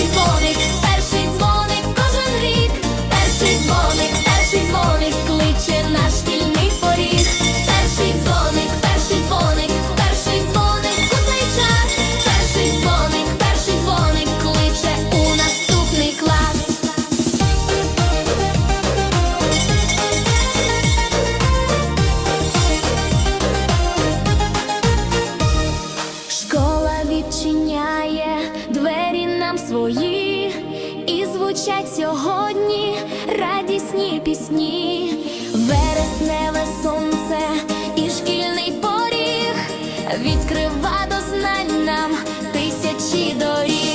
symphonic. людям свої, і звучать сьогодні радісні пісні, вересневе сонце і шкільний поріг, відкрива до знань нам тисячі доріг.